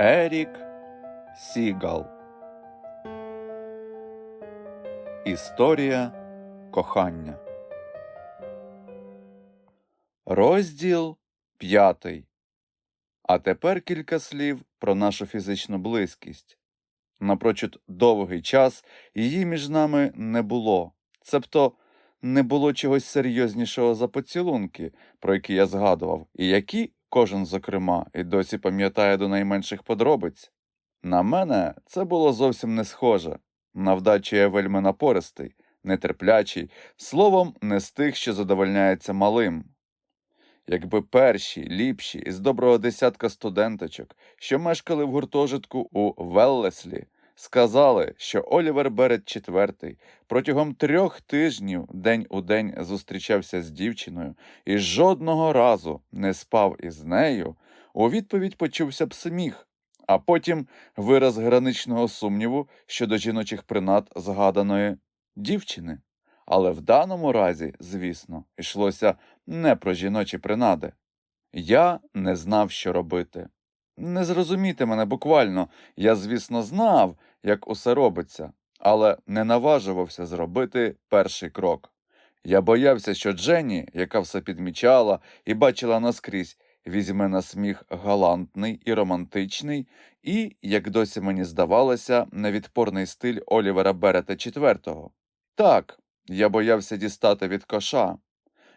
Ерік Сігал Історія кохання. Розділ п'ятий. А тепер кілька слів про нашу фізичну близькість. Напрочуд довгий час її між нами не було, цебто не було чогось серйознішого за поцілунки, про які я згадував, і які кожен, зокрема, і досі пам'ятає до найменших подробиць. На мене це було зовсім не схоже. На вдачу я вельми напористий, нетерплячий, словом, не з тих, що задовольняється малим. Якби перші, ліпші, із доброго десятка студенточок, що мешкали в гуртожитку у Веллеслі, сказали, що Олівер Берет IV протягом трьох тижнів день у день зустрічався з дівчиною і жодного разу не спав із нею, у відповідь почувся б сміх, а потім вираз граничного сумніву щодо жіночих принад згаданої дівчини. Але в даному разі, звісно, йшлося не про жіночі принади. Я не знав, що робити. Не зрозуміти мене буквально, я, звісно, знав, як усе робиться, але не наважувався зробити перший крок. Я боявся, що Дженні, яка все підмічала і бачила наскрізь, візьме на сміх галантний і романтичний, і, як досі мені здавалося, невідпорний стиль Олівера Берета IV. Так, я боявся дістати від коша,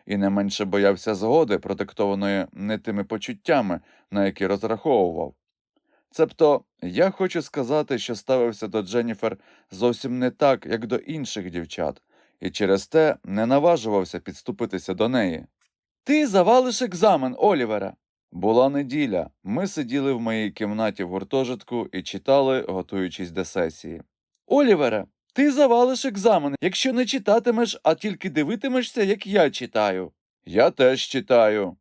і не менше боявся згоди, продиктованої не тими почуттями, на які розраховував. Цебто, я хочу сказати, що ставився до Дженніфер зовсім не так, як до інших дівчат, і через те не наважувався підступитися до неї. Ти завалиш екзамен, Олівере. Була неділя. Ми сиділи в моїй кімнаті в гуртожитку і читали, готуючись до сесії. Олівере, ти завалиш екзамен, якщо не читатимеш, а тільки дивитимешся, як я читаю. Я теж читаю.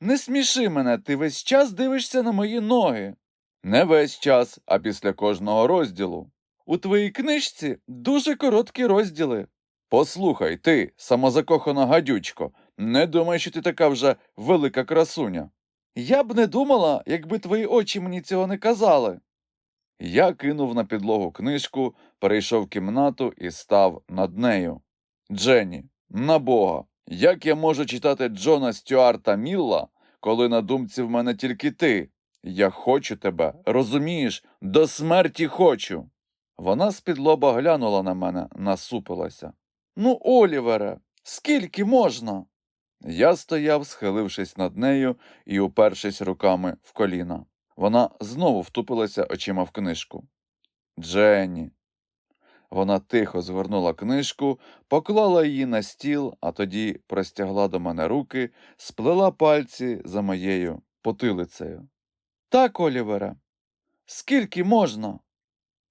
Не сміши мене, ти весь час дивишся на мої ноги. Не весь час, а після кожного розділу. У твоїй книжці дуже короткі розділи. Послухай, ти, самозакохана гадючко, не думай, що ти така вже велика красуня. Я б не думала, якби твої очі мені цього не казали. Я кинув на підлогу книжку, перейшов кімнату і став над нею. Дженні, на Бога, як я можу читати Джона Стюарта Мілла, коли на думці в мене тільки ти? Я хочу тебе, розумієш, до смерті хочу. Вона з-під глянула на мене, насупилася. Ну, Олівере, скільки можна? Я стояв, схилившись над нею і упершись руками в коліна. Вона знову втупилася очима в книжку. Дженні. Вона тихо згорнула книжку, поклала її на стіл, а тоді простягла до мене руки, сплела пальці за моєю потилицею. Так, Олівере, скільки можна?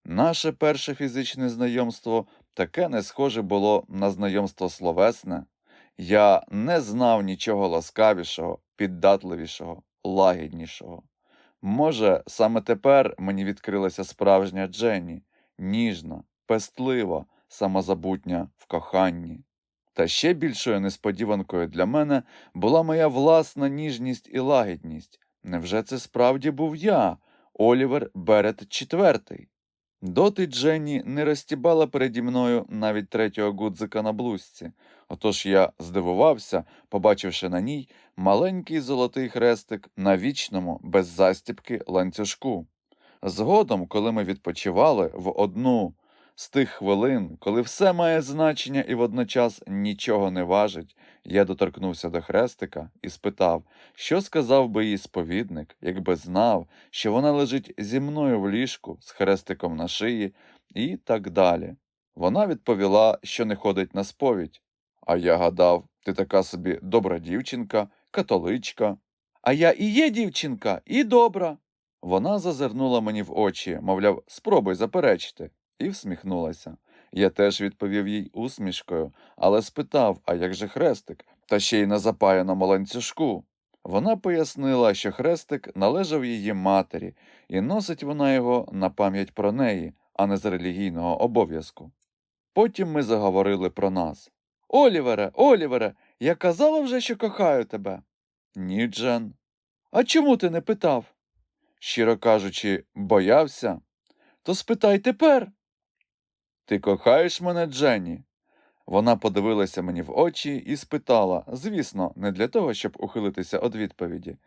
Наше перше фізичне знайомство таке не схоже було на знайомство словесне. Я не знав нічого ласкавішого, піддатливішого, лагіднішого. Може, саме тепер мені відкрилася справжня Дженні, ніжна, пестлива, самозабутня в коханні. Та ще більшою несподіванкою для мене була моя власна ніжність і лагідність. Невже це справді був я, Олівер Берет IV? Доти Дженні не розтібала переді мною навіть третього гудзика на блузці, отож я здивувався, побачивши на ній маленький золотий хрестик на вічному, без застібки ланцюжку. Згодом, коли ми відпочивали в одну з тих хвилин, коли все має значення і водночас нічого не важить, я доторкнувся до хрестика і спитав, що сказав би їй сповідник, якби знав, що вона лежить зі мною в ліжку з хрестиком на шиї, і так далі. Вона відповіла, що не ходить на сповідь. А я гадав, ти така собі добра дівчинка, католичка. А я і є дівчинка, і добра. Вона зазирнула мені в очі, мовляв, спробуй заперечити, і всміхнулася. Я теж відповів їй усмішкою, але спитав, а як же хрестик, та ще й на запаяному ланцюжку. Вона пояснила, що хрестик належав її матері, і носить вона його на пам'ять про неї, а не з релігійного обов'язку. Потім ми заговорили про нас. Олівере, Олівере, я казала вже, що кохаю тебе. Ні, Джен. А чому ти не питав? щиро кажучи, боявся, то спитай тепер. Ти кохаєш мене, Дженні? Вона подивилася мені в очі і спитала, звісно, не для того, щоб ухилитися від відповіді.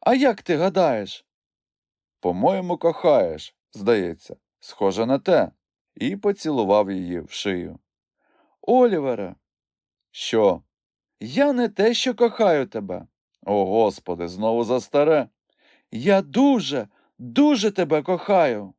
А як ти гадаєш? По-моєму, кохаєш, здається, схоже на те, і поцілував її в шию. Олівере, що? Я не те, що кохаю тебе. О, Господи, знову за старе. Я дуже, дуже тебе кохаю.